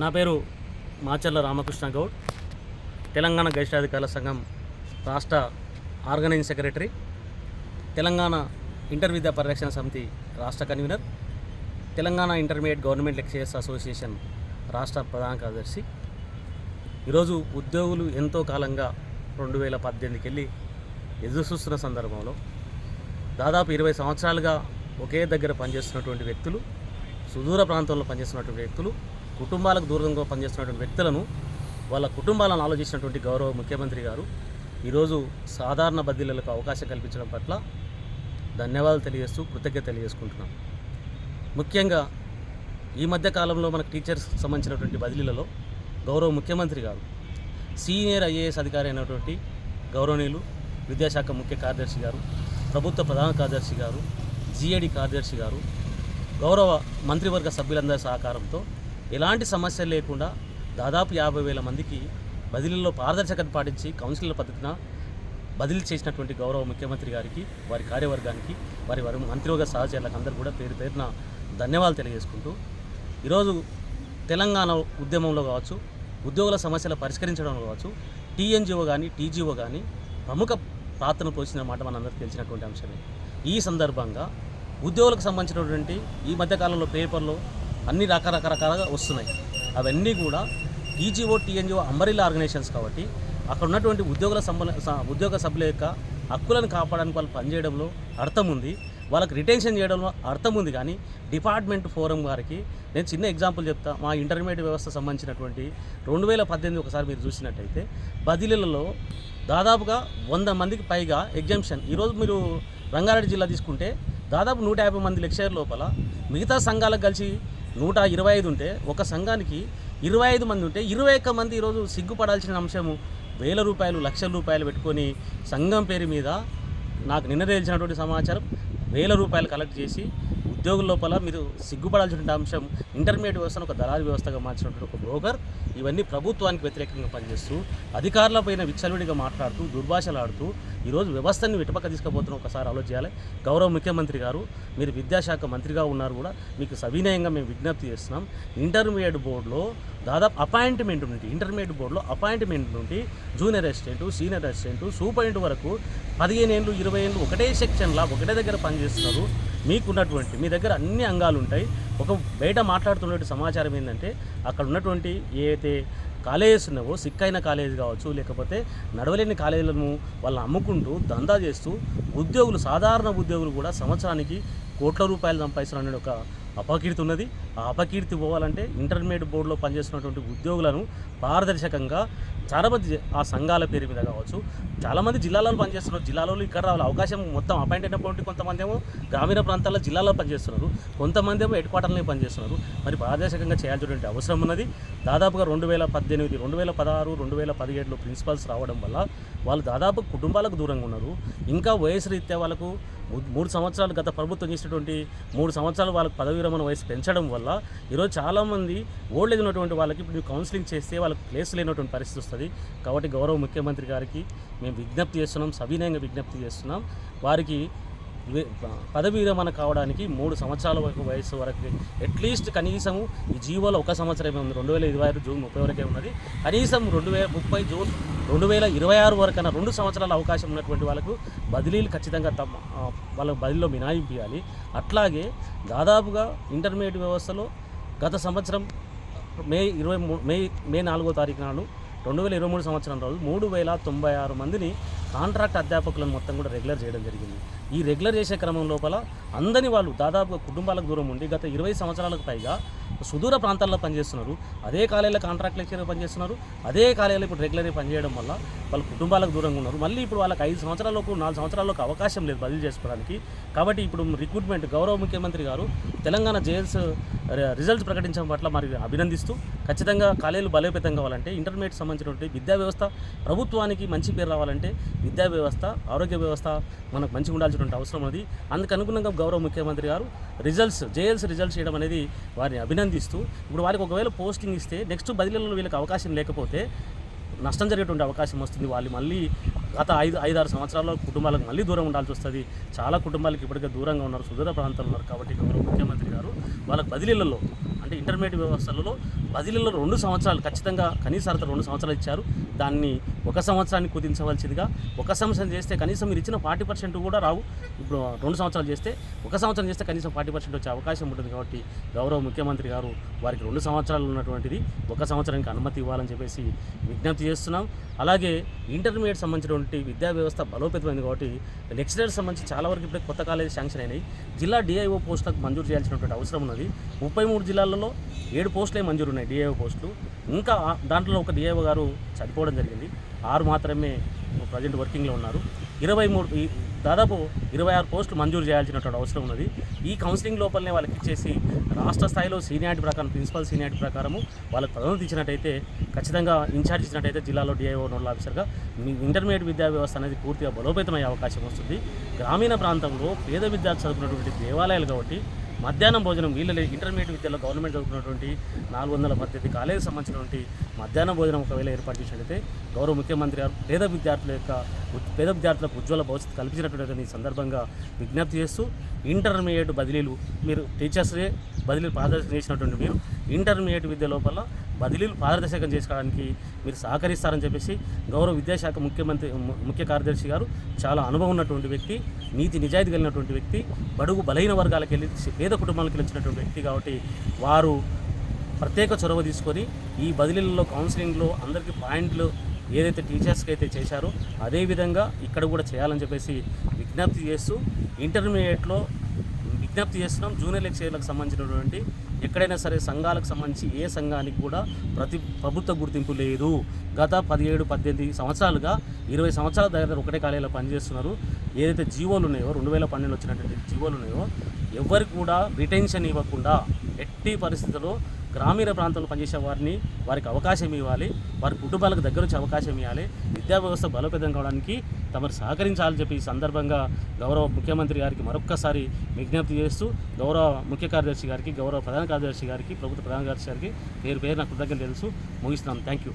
నా పేరు మాచర్ల రామకృష్ణ గౌడ్. తెలంగాణ గరిష్టాధికారుల సంఘం రాష్ట్ర ఆర్గనైజింగ్ సెక్రటరీ తెలంగాణ ఇంటర్ విద్యా పరిరక్షణ సమితి రాష్ట్ర convener Telangana intermediate government lecturers association రాష్ట్ర ప్రధాన కార్యదర్శి. ఈరోజు ఉద్యోగులు ఎంతో కాలంగా రెండు వేల పద్దెనిమిదికి వెళ్ళి ఎదురు చూస్తున్న సందర్భంలో దాదాపు ఇరవై సంవత్సరాలుగా ఒకే దగ్గర పనిచేస్తున్నటువంటి వ్యక్తులు సుదూర ప్రాంతంలో పనిచేస్తున్నటువంటి వ్యక్తులు కుటుంబాలకు దూరంగా పనిచేస్తున్నటువంటి వ్యక్తులను వాళ్ళ కుటుంబాలను ఆలోచించినటువంటి గౌరవ ముఖ్యమంత్రి గారు ఈరోజు సాధారణ బదిలీలకు అవకాశం కల్పించడం పట్ల ధన్యవాదాలు తెలియజేస్తూ కృతజ్ఞత తెలియజేసుకుంటున్నాం. ముఖ్యంగా ఈ మధ్య కాలంలో మనకు టీచర్స్ సంబంధించినటువంటి బదిలీలలో గౌరవ ముఖ్యమంత్రి గారు సీనియర్ ఐఏఎస్ అధికారి అయినటువంటి గౌరవనీయులు విద్యాశాఖ ముఖ్య కార్యదర్శి గారు ప్రభుత్వ ప్రధాన కార్యదర్శి గారు జిఏడి కార్యదర్శి గారు గౌరవ మంత్రివర్గ సభ్యులందరి సహకారంతో ఎలాంటి సమస్య లేకుండా దాదాపు యాభై వేల మందికి బదిలీలో పారదర్శకత పాటించి కౌన్సిలర్ పద్ధతిన బదిలీ చేసినటువంటి గౌరవ ముఖ్యమంత్రి గారికి వారి కార్యవర్గానికి వారి వారి మంత్రివర్గ సహచరులకు అందరూ కూడా పేరు పేరున ధన్యవాదాలు తెలియజేసుకుంటూ ఈరోజు తెలంగాణ ఉద్యమంలో కావచ్చు ఉద్యోగుల సమస్యలు పరిష్కరించడంలో కావచ్చు టీఎన్జిఓ కానీ టీజీఓ కానీ ప్రముఖ పాత్రను పోషించిన మాట మనందరికీ తెలిసినటువంటి అంశమే. ఈ సందర్భంగా ఉద్యోగులకు సంబంధించినటువంటి ఈ మధ్యకాలంలో పేపర్లో అన్ని రకరకరకాలుగా వస్తున్నాయి. అవన్నీ కూడా ఈజీఓ టీఎన్జిఓ అంబరిలా ఆర్గనైజేషన్స్ కాబట్టి అక్కడ ఉన్నటువంటి ఉద్యోగుల సంబంధ ఉద్యోగ సభ్యుల యొక్క హక్కులను కాపాడడానికి వాళ్ళు పనిచేయడంలో అర్థం ఉంది. వాళ్ళకి రిటెన్షన్ చేయడంలో అర్థం ఉంది కానీ డిపార్ట్మెంట్ ఫోరం వారికి నేను చిన్న ఎగ్జాంపుల్ చెప్తా. మా ఇంటర్మీడియట్ వ్యవస్థ సంబంధించినటువంటి రెండు వేల పద్దెనిమిది ఒకసారి మీరు చూసినట్టయితే బదిలీలలో దాదాపుగా వంద మందికి పైగా ఎగ్జామ్షన్. ఈరోజు మీరు రంగారెడ్డి జిల్లా తీసుకుంటే దాదాపు నూట యాభై మంది లెక్చర్ లోపల మిగతా సంఘాలకు కలిసి నూట ఇరవై ఐదు ఉంటే ఒక సంఘానికి ఇరవై ఐదు మంది ఉంటే ఇరవై ఒక్క మంది ఈరోజు సిగ్గుపడాల్సిన అంశము వేల రూపాయలు లక్షల రూపాయలు పెట్టుకొని సంఘం పేరు మీద నాకు నిన్న తెలిసినటువంటి సమాచారం వేల రూపాయలు కలెక్ట్ చేసి ఉద్యోగుల లోపల మీరు సిగ్గుపడాల్సిన అంశం ఇంటర్మీడియట్ వ్యవస్థను ఒక దళారీ వ్యవస్థగా మార్చినటువంటి ఒక బ్రోకర్ ఇవన్నీ ప్రభుత్వానికి వ్యతిరేకంగా పనిచేస్తూ అధికారులపైన విచ్చలవిడిగా మాట్లాడుతూ దుర్భాషలాడుతూ ఈరోజు వ్యవస్థని విటపక్క తీసుకుపోతున్న ఒకసారి ఆలోచించాలి. గౌరవ ముఖ్యమంత్రి గారు మీరు విద్యాశాఖ మంత్రిగా ఉన్నారు కూడా మీకు సవినయంగా మేము విజ్ఞప్తి చేస్తున్నాం. ఇంటర్మీడియట్ బోర్డులో దాదాపు అపాయింట్మెంట్ నుండి ఇంటర్మీడియట్ బోర్డులో అపాయింట్మెంట్ నుండి junior assistant senior assistant superintendent వరకు పదిహేను ఏళ్ళు ఇరవై ఏళ్ళు ఒకటే సెక్షన్లా ఒకటే దగ్గర పనిచేస్తున్నారు. మీకున్నటువంటి మీ దగ్గర అన్ని అంగాలు ఉంటాయి. ఒక బయట మాట్లాడుతున్నటువంటి సమాచారం ఏంటంటే అక్కడ ఉన్నటువంటి ఏదైతే కాలేజెస్ ఉన్నావో సిక్కైన కాలేజ్ కావచ్చు లేకపోతే నడవలేని కాలేజీలను వాళ్ళు అమ్ముకుంటూ దందా చేస్తూ ఉద్యోగులు సాధారణ ఉద్యోగులు కూడా సంవత్సరానికి కోట్ల రూపాయలు సంపాదిస్తున్న ఒక అపకీర్తి ఉన్నది. ఆ అపకీర్తి పోవాలంటే ఇంటర్మీడియట్ బోర్డులో పనిచేస్తున్నటువంటి ఉద్యోగులను పారదర్శకంగా చాలామంది ఆ సంఘాల పేరు మీద కావచ్చు చాలామంది జిల్లాలలో పనిచేస్తున్నారు. జిల్లాలో ఇక్కడ రావాలి. అవకాశం మొత్తం అపాయింట్ అయినటువంటి కొంతమంది ఏమో గ్రామీణ ప్రాంతాల్లో జిల్లాలో పనిచేస్తున్నారు. కొంతమంది ఏమో హెడ్ క్వార్టర్లో పనిచేస్తున్నారు. మరి పారదర్శకంగా చేయాల్సినటువంటి అవసరం ఉన్నది. దాదాపుగా రెండు వేల పద్దెనిమిది రెండు వేల పదహారు రెండు వేల పదిహేడులో ప్రిన్సిపల్స్ రావడం వల్ల వాళ్ళు దాదాపు కుటుంబాలకు దూరంగా ఉన్నారు. ఇంకా వయసు రీత్యా వాళ్ళకు మూడు సంవత్సరాలు గత ప్రభుత్వం చేసినటువంటి మూడు సంవత్సరాలు వాళ్ళకి పదవి విరమణ వయసు పెంచడం వల్ల ఈరోజు చాలామంది ఓల్డ్ ఏజ్ ఉన్నటువంటి వాళ్ళకి ఇప్పుడు కౌన్సిలింగ్ చేస్తే వాళ్ళకి ప్లేస్ లేనటువంటి పరిస్థితి వస్తుంది. కాబట్టి గౌరవ ముఖ్యమంత్రి గారికి మేము విజ్ఞప్తి చేస్తున్నాం సవినయంగా విజ్ఞప్తి చేస్తున్నాం. వారికి పదవి విరమణ కావడానికి మూడు సంవత్సరాల వరకు వయసు వరకు అట్లీస్ట్ కనీసం ఈ జీవోలో ఒక సంవత్సరమే ఉంది. రెండు వేల ఇరవై ఆరు జూన్ ముప్పై వరకే ఉన్నది. కనీసం రెండు వేల ముప్పై జూన్ రెండు వేల ఇరవై ఆరు వరకైనా రెండు సంవత్సరాల అవకాశం ఉన్నటువంటి వాళ్ళకు బదిలీలు ఖచ్చితంగా తమ ఆ, వాళ్ళ బదిలీలో మినాయింపు ఇవ్వాలి అట్లాగే దాదాపుగా ఇంటర్మీడియట్ వ్యవస్థలో గత సంవత్సరం మే ఇరవై మూడు మే మే నాలుగో తారీఖు నాడు రెండు వేల ఇరవై మూడు సంవత్సరం రోజు మూడు వేల తొంభై ఆరు మందిని కాంట్రాక్ట్ అధ్యాపకులను మొత్తం కూడా రెగ్యులర్ చేయడం జరిగింది. ఈ రెగ్యులర్ చేసే క్రమం లోపల అందరినీ వాళ్ళు దాదాపుగా కుటుంబాలకు దూరం ఉండి గత ఇరవై సంవత్సరాలకు పైగా సుదూర ప్రాంతాల్లో పనిచేస్తున్నారు. అదే కాలేజీలో కాంట్రాక్ట్ లెక్చర్గా పనిచేస్తున్నారు. అదే కాలేజీలో ఇప్పుడు రెగ్యులర్గా పనిచేయడం వల్ల వాళ్ళ కుటుంబాలకు దూరంగా ఉన్నారు. మళ్ళీ ఇప్పుడు వాళ్ళకి ఐదు సంవత్సరాలకు నాలుగు సంవత్సరాలకు అవకాశం లేదు బదిలీ చేసుకోవడానికి. కాబట్టి ఇప్పుడు రిక్రూట్మెంట్ గౌరవ ముఖ్యమంత్రి గారు తెలంగాణ జైల్స్ రిజల్ట్స్ ప్రకటించడం పట్ల మరి అభినందిస్తూ ఖచ్చితంగా కాలేజీలు బలోపేతం కావాలంటే ఇంటర్మీడియట్ సంబంధించినటువంటి విద్యా వ్యవస్థ ప్రభుత్వానికి మంచి పేరు రావాలంటే విద్యా వ్యవస్థ ఆరోగ్య వ్యవస్థ మనకు మంచిగా ఉండాల్సినటువంటి అవసరం ఉన్నది. అందుకు అనుగుణంగా గౌరవ ముఖ్యమంత్రి గారు రిజల్ట్స్ జేఎల్స్ రిజల్ట్స్ చేయడం అనేది వారిని అభినందిస్తూ ఇప్పుడు వారికి ఒకవేళ పోస్టింగ్ ఇస్తే నెక్స్ట్ బదిలీలలో వీళ్ళకి అవకాశం లేకపోతే నష్టం జరిగేటువంటి అవకాశం వస్తుంది. వాళ్ళు మళ్ళీ గత ఐదు ఐదారు సంవత్సరాల్లో కుటుంబాలకు మళ్ళీ దూరం ఉండాల్సి వస్తుంది. చాలా కుటుంబాలకు ఇప్పటికే దూరంగా ఉన్నారు. సుదూర ప్రాంతాలు ఉన్నారు కాబట్టి గౌరవ ముఖ్యమంత్రి గారు వాళ్ళకి బదిలీలలో అంటే ఇంటర్మీడియట్ వ్యవస్థలలో బదిలీలో రెండు సంవత్సరాలు ఖచ్చితంగా కనీస అర్హత రెండు సంవత్సరాలు ఇచ్చారు. దాన్ని ఒక సంవత్సరాన్ని కుదించవలసిందిగా ఒక సంవత్సరం చేస్తే కనీసం మీరు ఇచ్చిన ఫార్టీ పర్సెంట్ కూడా రావు. ఇప్పుడు రెండు సంవత్సరాలు చేస్తే ఒక సంవత్సరం చేస్తే కనీసం ఫార్టీ పర్సెంట్ వచ్చే అవకాశం ఉంటుంది కాబట్టి గౌరవ ముఖ్యమంత్రి గారు వారికి రెండు సంవత్సరాలు ఉన్నటువంటిది ఒక సంవత్సరానికి అనుమతి ఇవ్వాలని చెప్పేసి విజ్ఞప్తి చేస్తున్నాం. అలాగే ఇంటర్మీడియట్ సంబంధించినటువంటి విద్యా వ్యవస్థ బలోపేతమైంది కాబట్టి నెక్స్ట్ ఇయర్ సంబంధించి చాలా వరకు ఇప్పుడే కొత్త కాలేజీ శాంక్షన్ అయినాయి. జిల్లా డిఐఓ పోస్టులకు మంజూరు చేయాల్సినటువంటి అవసరం ఉన్నది. ముప్పై మూడు జిల్లాల్లో ఏడు పోస్టులే మంజూరు ఉన్నాయి డిఐఓ పోస్టులు. ఇంకా దాంట్లో ఒక డిఐఓ గారు చనిపోవడం జరిగింది. ఆరు మాత్రమే ప్రజెంట్ వర్కింగ్లో ఉన్నారు. ఇరవై మూడు దాదాపు ఇరవై ఆరు పోస్టులు మంజూరు చేయాల్సినటువంటి అవసరం ఉన్నది. ఈ కౌన్సిలింగ్ లోపలనే వాళ్ళకి ఇచ్చేసి రాష్ట్ర స్థాయిలో సీనియారిటీ ప్రకారం ప్రిన్సిపల్ సీనియారిటీ ప్రకారము వాళ్ళకి పదోన్నతి ఇచ్చినట్టయితే ఖచ్చితంగా ఇన్ఛార్జ్ ఇచ్చినట్టయితే జిల్లాలో డిఐఓ నోడల్ ఆఫీసర్గా మీ ఇంటర్మీడియట్ విద్యా వ్యవస్థ అనేది పూర్తిగా బలోపేతమయ్యే అవకాశం వస్తుంది. గ్రామీణ ప్రాంతంలో పేద విద్యార్థి చదువుకున్నటువంటి దేవాలయాలు కాబట్టి మధ్యాహ్నం భోజనం వీళ్ళ ఇంటర్మీడియట్ విద్యలో గవర్నమెంట్ చదువుకున్నటువంటి నాలుగు వందల మధ్య కాలేజీ సంబంధించినటువంటి మధ్యాహ్నం భోజనం ఒకవేళ ఏర్పాటు చేసినట్లయితే గౌరవ ముఖ్యమంత్రి గారు పేద విద్యార్థుల యొక్క పేద విద్యార్థులకు ఉజ్వల భవిష్యత్తు కల్పించినటువంటి సందర్భంగా విజ్ఞప్తి చేస్తూ ఇంటర్మీడియట్ బదిలీలు మీరు టీచర్సే బదిలీలు పారదర్శకం చేసినటువంటి మీరు ఇంటర్మీడియట్ విద్య లోపల బదిలీలు పారదర్శకం చేసుకోవడానికి మీరు సహకరిస్తారని చెప్పేసి గౌరవ విద్యాశాఖ ముఖ్యమంత్రి ము- ముఖ్య కార్యదర్శి గారు చాలా అనుభవం ఉన్నటువంటి వ్యక్తి నీతి నిజాయితీ కలిగినటువంటి వ్యక్తి బడుగు బలహీన వర్గాలకు వెళ్ళి పేద కుటుంబాలకు వెళ్ళినటువంటి వ్యక్తి కాబట్టి వారు ప్రత్యేక చొరవ తీసుకొని ఈ బదిలీలలో కౌన్సిలింగ్లో అందరికీ పాయింట్లు ఏదైతే టీచర్స్కి అయితే చేశారో అదేవిధంగా ఇక్కడ కూడా చేయాలని చెప్పేసి విజ్ఞప్తి చేస్తూ ఇంటర్మీడియట్లో విజ్ఞప్తి చేస్తున్నాం. జూనియర్ లెక్చర్లకు సంబంధించినటువంటి ఎక్కడైనా సరే సంఘాలకు సంబంధించి ఏ సంఘానికి కూడా ప్రతి ప్రభుత్వ గుర్తింపు లేదు. గత పదిహేడు పద్దెనిమిది సంవత్సరాలుగా ఇరవై సంవత్సరాల దగ్గర ఒకటే కాలేజీలో పనిచేస్తున్నారు. ఏదైతే జీవోలు ఉన్నాయో రెండు వేల పన్నెండు వచ్చినటువంటి జీవోలు ఉన్నాయో ఎవరికి కూడా రిటెన్షన్ ఇవ్వకుండా ఎట్టి పరిస్థితుల్లో గ్రామీణ ప్రాంతంలో పనిచేసే వారిని వారికి అవకాశం ఇవ్వాలి. వారి కుటుంబాలకు దగ్గర వచ్చే అవకాశం ఇవ్వాలి. విద్యా వ్యవస్థ బలోపేతం కావడానికి తమరు సహకరించాలని చెప్పి ఈ సందర్భంగా గౌరవ ముఖ్యమంత్రి గారికి మరొక్కసారి విజ్ఞప్తి చేస్తూ గౌరవ ముఖ్య కార్యదర్శి గారికి గౌరవ ప్రధాన కార్యదర్శి గారికి ప్రభుత్వ ప్రధాన కార్యదర్శి గారికి పేరు పేరు నాకు కృతజ్ఞత తెలుసు ముగిస్తున్నాను థ్యాంక్ యూ